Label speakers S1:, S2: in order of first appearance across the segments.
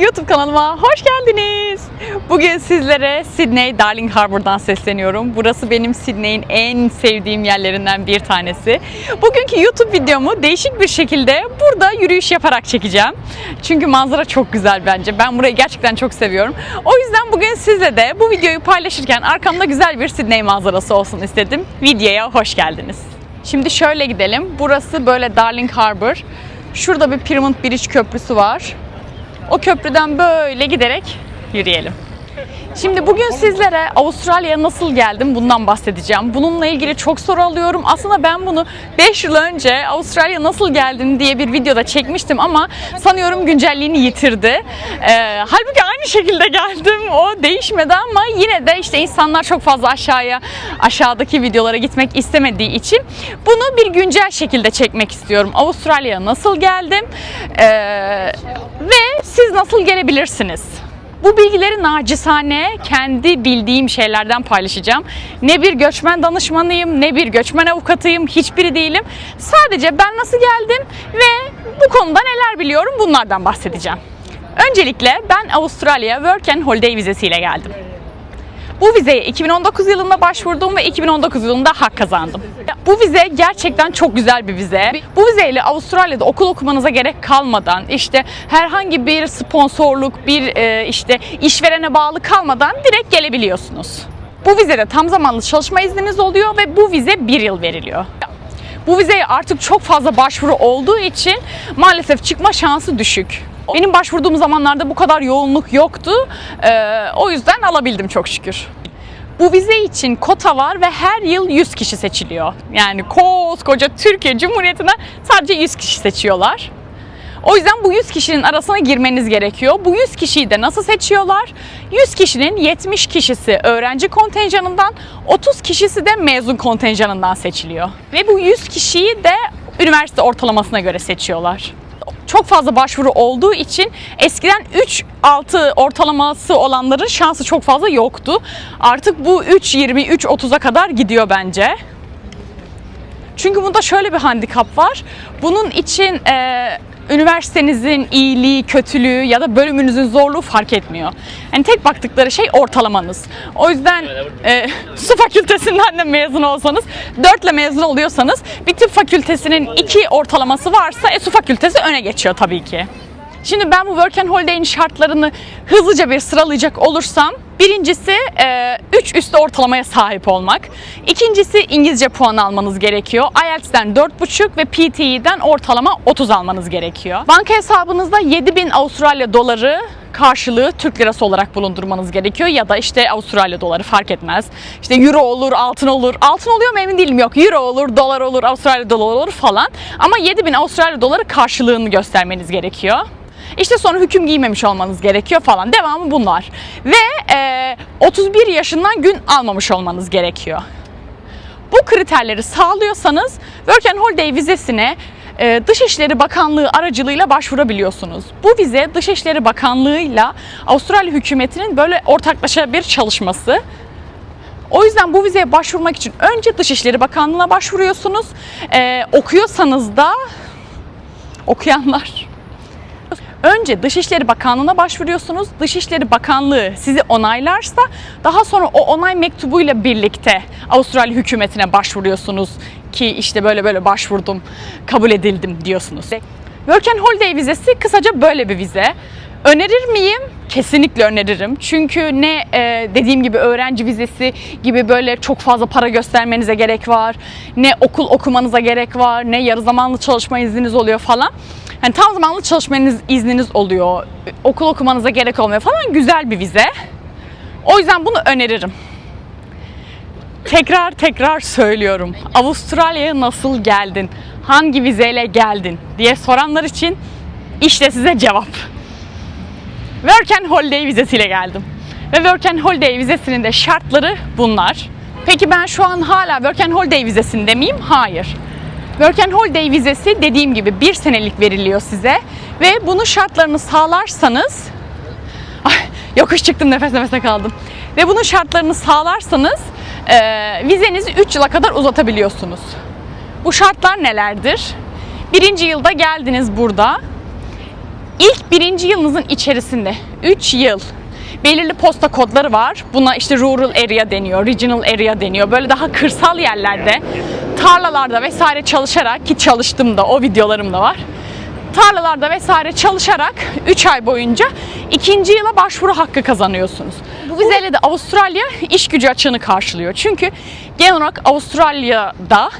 S1: YouTube kanalıma hoş geldiniz. Bugün sizlere Sydney Darling Harbour'dan sesleniyorum. Burası benim Sydney'in en sevdiğim yerlerinden bir tanesi. Bugünkü YouTube videomu değişik bir şekilde burada yürüyüş yaparak çekeceğim. Çünkü manzara çok güzel bence. Ben burayı gerçekten çok seviyorum. O yüzden bugün sizle de bu videoyu paylaşırken arkamda güzel bir Sydney manzarası olsun istedim. Videoya hoş geldiniz. Şimdi şöyle gidelim. Burası böyle Darling Harbour. Şurada bir Pyramid Bridge köprüsü var. O köprüden böyle giderek yürüyelim. Şimdi bugün sizlere Avustralya'ya nasıl geldim bundan bahsedeceğim. Bununla ilgili çok soru alıyorum. Aslında ben bunu 5 yıl önce Avustralya nasıl geldin diye bir videoda çekmiştim ama sanıyorum güncelliğini yitirdi. Ee, halbuki aynı şekilde geldim. O değişmedi ama yine de işte insanlar çok fazla aşağıya aşağıdaki videolara gitmek istemediği için bunu bir güncel şekilde çekmek istiyorum. Avustralya'ya nasıl geldim Ee, ve siz nasıl gelebilirsiniz? Bu bilgileri nacizane kendi bildiğim şeylerden paylaşacağım. Ne bir göçmen danışmanıyım, ne bir göçmen avukatıyım, hiçbiri değilim. Sadece ben nasıl geldim ve bu konuda neler biliyorum bunlardan bahsedeceğim. Öncelikle ben Avustralya'ya Work and Holiday vizesiyle geldim. Bu vizeye 2019 yılında başvurdum ve 2019 yılında hak kazandım. Bu vize gerçekten çok güzel bir vize. Bu vizeyle Avustralya'da okul okumanıza gerek kalmadan işte herhangi bir sponsorluk, bir e, işte işverene bağlı kalmadan direkt gelebiliyorsunuz. Bu vizede tam zamanlı çalışma izniniz oluyor ve bu vize bir yıl veriliyor. Bu vizeye artık çok fazla başvuru olduğu için maalesef çıkma şansı düşük. Benim başvurduğum zamanlarda bu kadar yoğunluk yoktu. Ee, o yüzden alabildim çok şükür. Bu vize için kota var ve her yıl 100 kişi seçiliyor. Yani koskoca Türkiye Cumhuriyeti'nden sadece 100 kişi seçiyorlar. O yüzden bu 100 kişinin arasına girmeniz gerekiyor. Bu 100 kişiyi de nasıl seçiyorlar? 100 kişinin 70 kişisi öğrenci kontenjanından, 30 kişisi de mezun kontenjanından seçiliyor. Ve bu 100 kişiyi de üniversite ortalamasına göre seçiyorlar çok fazla başvuru olduğu için eskiden 3-6 ortalaması olanların şansı çok fazla yoktu. Artık bu 3-20, 3-30'a kadar gidiyor bence. Çünkü bunda şöyle bir handikap var. Bunun için e, üniversitenizin iyiliği, kötülüğü ya da bölümünüzün zorluğu fark etmiyor. Yani tek baktıkları şey ortalamanız. O yüzden e, su fakültesinden de mezun olsanız, 4 ile mezun oluyorsanız bir tıp fakültesinin 2 ortalaması varsa e, su fakültesi öne geçiyor tabii ki. Şimdi ben bu Work and Holiday'in şartlarını hızlıca bir sıralayacak olursam Birincisi 3 üstü ortalamaya sahip olmak. İkincisi İngilizce puan almanız gerekiyor. IELTS'den 4,5 ve PTE'den ortalama 30 almanız gerekiyor. Banka hesabınızda 7000 Avustralya doları karşılığı Türk lirası olarak bulundurmanız gerekiyor ya da işte Avustralya doları fark etmez. İşte euro olur, altın olur. Altın oluyor mu emin değilim yok. Euro olur, dolar olur, Avustralya doları olur falan. Ama 7000 Avustralya doları karşılığını göstermeniz gerekiyor. İşte sonra hüküm giymemiş olmanız gerekiyor falan. Devamı bunlar. Ve e, 31 yaşından gün almamış olmanız gerekiyor. Bu kriterleri sağlıyorsanız Work and Holiday vizesine e, Dışişleri Bakanlığı aracılığıyla başvurabiliyorsunuz. Bu vize Dışişleri Bakanlığı'yla Avustralya hükümetinin böyle ortaklaşa bir çalışması. O yüzden bu vizeye başvurmak için önce Dışişleri Bakanlığı'na başvuruyorsunuz. Ee, okuyorsanız da okuyanlar Önce Dışişleri Bakanlığı'na başvuruyorsunuz. Dışişleri Bakanlığı sizi onaylarsa daha sonra o onay mektubuyla birlikte Avustralya hükümetine başvuruyorsunuz ki işte böyle böyle başvurdum, kabul edildim diyorsunuz. Work and Holiday vizesi kısaca böyle bir vize. Önerir miyim? Kesinlikle öneririm. Çünkü ne e, dediğim gibi öğrenci vizesi gibi böyle çok fazla para göstermenize gerek var. Ne okul okumanıza gerek var. Ne yarı zamanlı çalışma izniniz oluyor falan. Yani tam zamanlı çalışmanız izniniz oluyor. Okul okumanıza gerek olmuyor falan. Güzel bir vize. O yüzden bunu öneririm. Tekrar tekrar söylüyorum. Avustralya'ya nasıl geldin? Hangi vizeyle geldin? diye soranlar için işte size cevap. Work and Holiday vizesiyle geldim. Ve Work and Holiday vizesinin de şartları bunlar. Peki ben şu an hala Work and Holiday vizesinde miyim? Hayır. Work and Holiday vizesi dediğim gibi bir senelik veriliyor size ve bunun şartlarını sağlarsanız Ay, yokuş çıktım nefes nefese kaldım. Ve bunun şartlarını sağlarsanız e, vizenizi 3 yıla kadar uzatabiliyorsunuz. Bu şartlar nelerdir? Birinci yılda geldiniz burada. İlk birinci yılınızın içerisinde 3 yıl belirli posta kodları var. Buna işte rural area deniyor, regional area deniyor. Böyle daha kırsal yerlerde, tarlalarda vesaire çalışarak ki çalıştım da o videolarım da var. Tarlalarda vesaire çalışarak 3 ay boyunca ikinci yıla başvuru hakkı kazanıyorsunuz. Bu vizeyle de Avustralya iş gücü açığını karşılıyor. Çünkü genel olarak Avustralya'da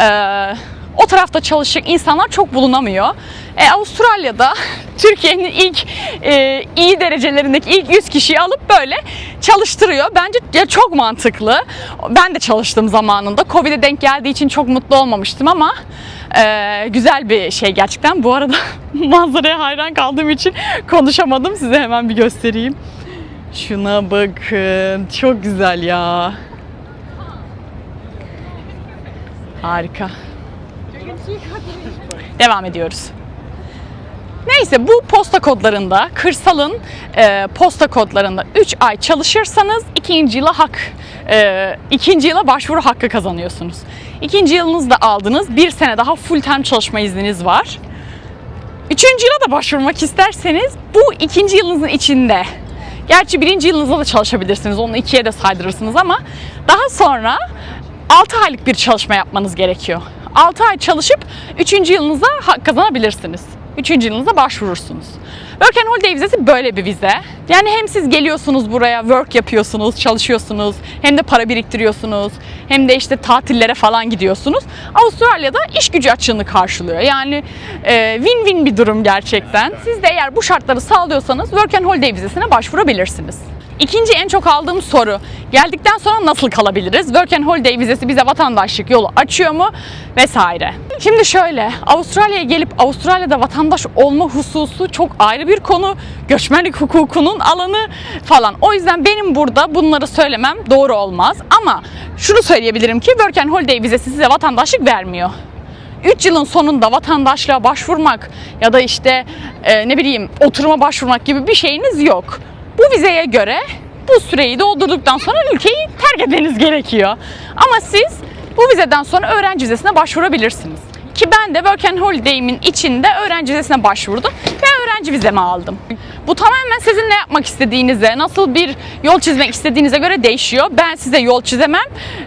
S1: eee o tarafta çalışacak insanlar çok bulunamıyor. E, Avustralya'da Türkiye'nin ilk e, iyi derecelerindeki ilk 100 kişiyi alıp böyle çalıştırıyor. Bence ya çok mantıklı. Ben de çalıştım zamanında. Covid'e denk geldiği için çok mutlu olmamıştım ama e, güzel bir şey gerçekten. Bu arada manzaraya hayran kaldığım için konuşamadım. Size hemen bir göstereyim. Şuna bakın. Çok güzel ya. Harika. Devam ediyoruz. Neyse bu posta kodlarında, kırsalın e, posta kodlarında 3 ay çalışırsanız ikinci yıla hak, e, ikinci yıla başvuru hakkı kazanıyorsunuz. İkinci yılınızda aldınız, bir sene daha full time çalışma izniniz var. Üçüncü yıla da başvurmak isterseniz bu ikinci yılınızın içinde. Gerçi birinci yılınızda da çalışabilirsiniz, onu ikiye de saydırırsınız ama daha sonra 6 aylık bir çalışma yapmanız gerekiyor. 6 ay çalışıp 3. yılınıza hak kazanabilirsiniz. 3. yılınıza başvurursunuz. Work and Holiday vizesi böyle bir vize. Yani hem siz geliyorsunuz buraya, work yapıyorsunuz, çalışıyorsunuz, hem de para biriktiriyorsunuz, hem de işte tatillere falan gidiyorsunuz. Avustralya'da iş gücü açığını karşılıyor. Yani e, win-win bir durum gerçekten. Siz de eğer bu şartları sağlıyorsanız Work and Holiday vizesine başvurabilirsiniz. İkinci en çok aldığım soru, geldikten sonra nasıl kalabiliriz? Work and Holiday vizesi bize vatandaşlık yolu açıyor mu? Vesaire. Şimdi şöyle, Avustralya'ya gelip Avustralya'da vatandaş olma hususu çok ayrı bir konu. Göçmenlik hukukunun alanı falan. O yüzden benim burada bunları söylemem doğru olmaz. Ama şunu söyleyebilirim ki Work and Holiday vizesi size vatandaşlık vermiyor. 3 yılın sonunda vatandaşlığa başvurmak ya da işte e, ne bileyim oturuma başvurmak gibi bir şeyiniz yok. Bu vizeye göre bu süreyi doldurduktan sonra ülkeyi terk etmeniz gerekiyor. Ama siz bu vizeden sonra öğrenci vizesine başvurabilirsiniz. Ki ben de Work and Holiday'imin içinde öğrenci vizesine başvurdum ve öğrenci vizemi aldım. Bu tamamen sizin ne yapmak istediğinize, nasıl bir yol çizmek istediğinize göre değişiyor. Ben size yol çizemem,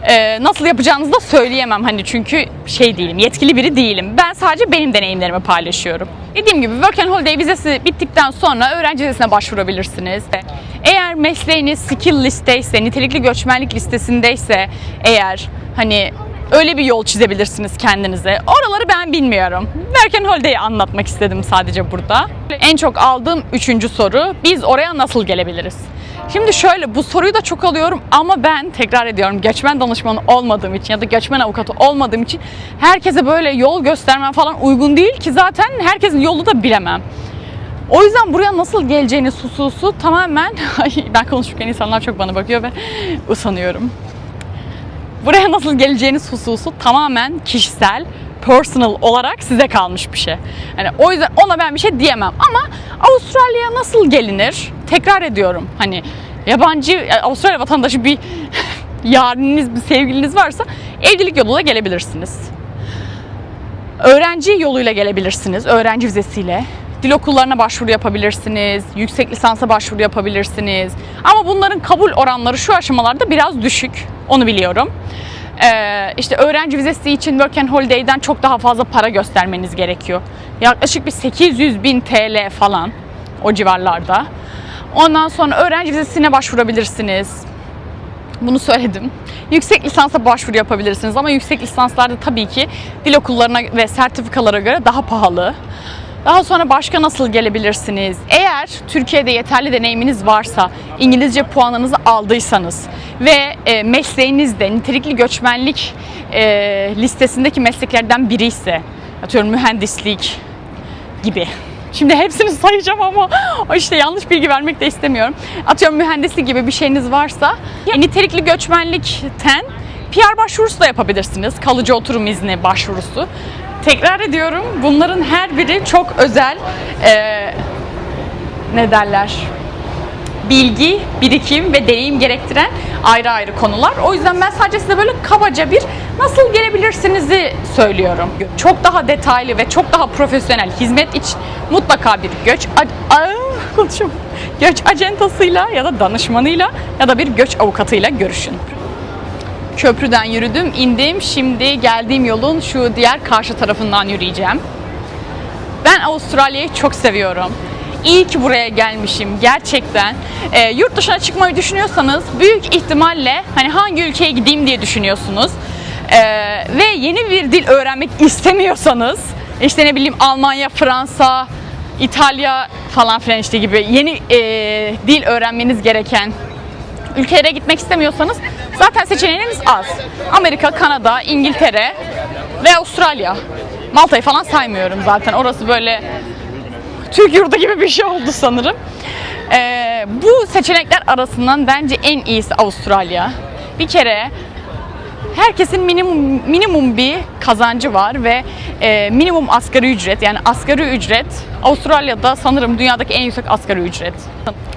S1: Ee, nasıl yapacağınızı da söyleyemem hani çünkü şey değilim, yetkili biri değilim. Ben sadece benim deneyimlerimi paylaşıyorum. Dediğim gibi Work and Holiday vizesi bittikten sonra öğrenci vizesine başvurabilirsiniz. Eğer mesleğiniz skill listeyse, nitelikli göçmenlik listesindeyse eğer hani öyle bir yol çizebilirsiniz kendinize. Oraları ben bilmiyorum. Holiday'i anlatmak istedim sadece burada. En çok aldığım üçüncü soru, biz oraya nasıl gelebiliriz? Şimdi şöyle bu soruyu da çok alıyorum ama ben tekrar ediyorum göçmen danışmanı olmadığım için ya da göçmen avukatı olmadığım için herkese böyle yol göstermem falan uygun değil ki zaten herkesin yolu da bilemem. O yüzden buraya nasıl geleceğiniz hususu tamamen ben konuşurken insanlar çok bana bakıyor ve usanıyorum. Buraya nasıl geleceğiniz hususu tamamen kişisel, personal olarak size kalmış bir şey. Yani o yüzden ona ben bir şey diyemem ama Avustralya'ya nasıl gelinir? Tekrar ediyorum. Hani yabancı Avustralya vatandaşı bir yarınınız, bir sevgiliniz varsa evlilik yoluyla gelebilirsiniz. Öğrenci yoluyla gelebilirsiniz, öğrenci vizesiyle. Dil okullarına başvuru yapabilirsiniz, yüksek lisansa başvuru yapabilirsiniz. Ama bunların kabul oranları şu aşamalarda biraz düşük, onu biliyorum. Ee, işte öğrenci vizesi için Work and Holiday'den çok daha fazla para göstermeniz gerekiyor. Yaklaşık bir 800 bin TL falan o civarlarda. Ondan sonra öğrenci vizesine başvurabilirsiniz. Bunu söyledim. Yüksek lisansa başvuru yapabilirsiniz ama yüksek lisanslarda tabii ki dil okullarına ve sertifikalara göre daha pahalı. Daha sonra başka nasıl gelebilirsiniz? Eğer Türkiye'de yeterli deneyiminiz varsa, İngilizce puanınızı aldıysanız ve e, mesleğiniz de nitelikli göçmenlik e, listesindeki mesleklerden biri ise, atıyorum mühendislik gibi. Şimdi hepsini sayacağım ama işte yanlış bilgi vermek de istemiyorum. Atıyorum mühendislik gibi bir şeyiniz varsa nitelikli göçmenlikten PR başvurusu da yapabilirsiniz. Kalıcı oturum izni başvurusu. Tekrar ediyorum bunların her biri çok özel eee, ne derler bilgi, birikim ve deneyim gerektiren ayrı ayrı konular. O yüzden ben sadece size böyle kabaca bir nasıl gelebilirsinizi söylüyorum. Çok daha detaylı ve çok daha profesyonel hizmet için mutlaka bir göç konuşamam. göç acentasıyla ya da danışmanıyla ya da bir göç avukatıyla görüşün. Köprüden yürüdüm, indim. Şimdi geldiğim yolun şu diğer karşı tarafından yürüyeceğim. Ben Avustralya'yı çok seviyorum. İyi ki buraya gelmişim gerçekten. Ee, yurt dışına çıkmayı düşünüyorsanız büyük ihtimalle hani hangi ülkeye gideyim diye düşünüyorsunuz. Ee, ve yeni bir dil öğrenmek istemiyorsanız işte ne bileyim Almanya, Fransa, İtalya falan filan işte gibi yeni e, dil öğrenmeniz gereken ülkelere gitmek istemiyorsanız zaten seçeneğiniz az. Amerika, Kanada, İngiltere ve Avustralya. Malta'yı falan saymıyorum zaten. Orası böyle Türk yurdu gibi bir şey oldu sanırım. Ee, bu seçenekler arasından bence en iyisi Avustralya. Bir kere herkesin minimum minimum bir kazancı var ve e, minimum asgari ücret yani asgari ücret Avustralya'da sanırım dünyadaki en yüksek asgari ücret.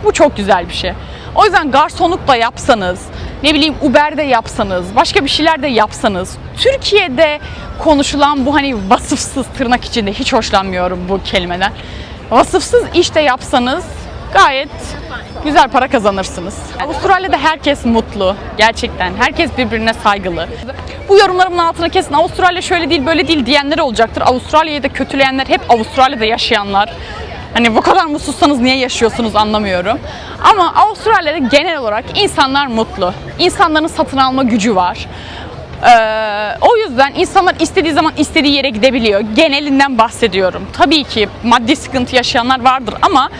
S1: Bu çok güzel bir şey. O yüzden garsonluk da yapsanız, ne bileyim Uber'de yapsanız, başka bir şeyler de yapsanız, Türkiye'de konuşulan bu hani vasıfsız tırnak içinde hiç hoşlanmıyorum bu kelimeden. Vasıfsız iş de yapsanız gayet güzel para kazanırsınız. Avustralya'da herkes mutlu. Gerçekten. Herkes birbirine saygılı. Bu yorumlarımın altına kesin Avustralya şöyle değil böyle değil diyenler olacaktır. Avustralya'yı da kötüleyenler hep Avustralya'da yaşayanlar. Hani bu kadar mutsuzsanız niye yaşıyorsunuz anlamıyorum. Ama Avustralya'da genel olarak insanlar mutlu. İnsanların satın alma gücü var. Ee, o yüzden insanlar istediği zaman istediği yere gidebiliyor. Genelinden bahsediyorum. Tabii ki maddi sıkıntı yaşayanlar vardır ama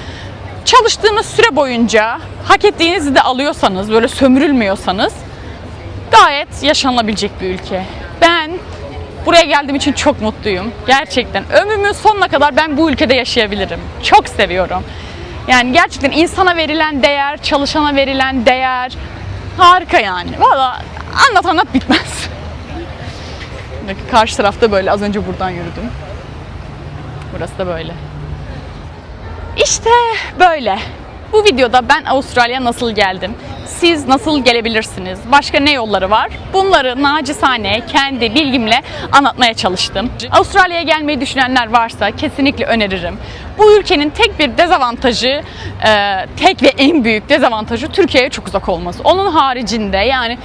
S1: çalıştığınız süre boyunca hak ettiğinizi de alıyorsanız, böyle sömürülmüyorsanız gayet yaşanılabilecek bir ülke. Ben buraya geldiğim için çok mutluyum. Gerçekten ömrümün sonuna kadar ben bu ülkede yaşayabilirim. Çok seviyorum. Yani gerçekten insana verilen değer, çalışana verilen değer harika yani. Valla anlat anlat bitmez. Karşı tarafta böyle az önce buradan yürüdüm. Burası da böyle. İşte böyle. Bu videoda ben Avustralya'ya nasıl geldim? Siz nasıl gelebilirsiniz? Başka ne yolları var? Bunları nacizane kendi bilgimle anlatmaya çalıştım. Avustralya'ya gelmeyi düşünenler varsa kesinlikle öneririm. Bu ülkenin tek bir dezavantajı, e, tek ve en büyük dezavantajı Türkiye'ye çok uzak olması. Onun haricinde yani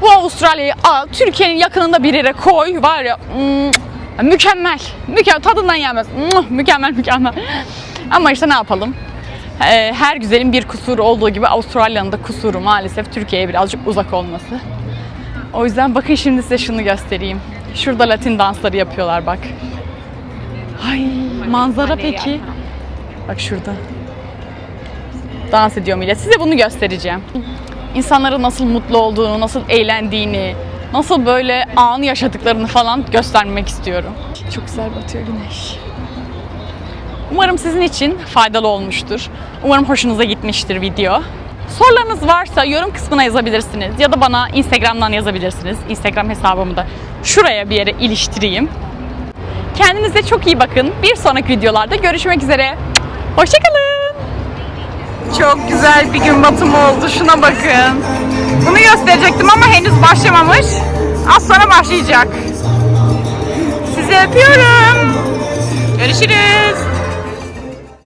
S1: bu Avustralya'yı al, Türkiye'nin yakınında bir yere koy var ya mm, mükemmel. Mükemmel tadından yenmez. Mm, Mükemmel mükemmel. Ama işte ne yapalım? Her güzelin bir kusuru olduğu gibi Avustralya'nın da kusuru maalesef Türkiye'ye birazcık uzak olması. O yüzden bakın şimdi size şunu göstereyim. Şurada Latin dansları yapıyorlar bak. Ay manzara peki. Bak şurada. Dans ediyor millet. Size bunu göstereceğim. İnsanların nasıl mutlu olduğunu, nasıl eğlendiğini, nasıl böyle anı yaşadıklarını falan göstermek istiyorum. Çok güzel batıyor güneş. Umarım sizin için faydalı olmuştur. Umarım hoşunuza gitmiştir video. Sorularınız varsa yorum kısmına yazabilirsiniz ya da bana Instagram'dan yazabilirsiniz. Instagram hesabımı da şuraya bir yere iliştireyim. Kendinize çok iyi bakın. Bir sonraki videolarda görüşmek üzere. Hoşçakalın. Çok güzel bir gün batımı oldu. Şuna bakın. Bunu gösterecektim ama henüz başlamamış. Az sonra başlayacak. Sizi öpüyorum. Görüşürüz.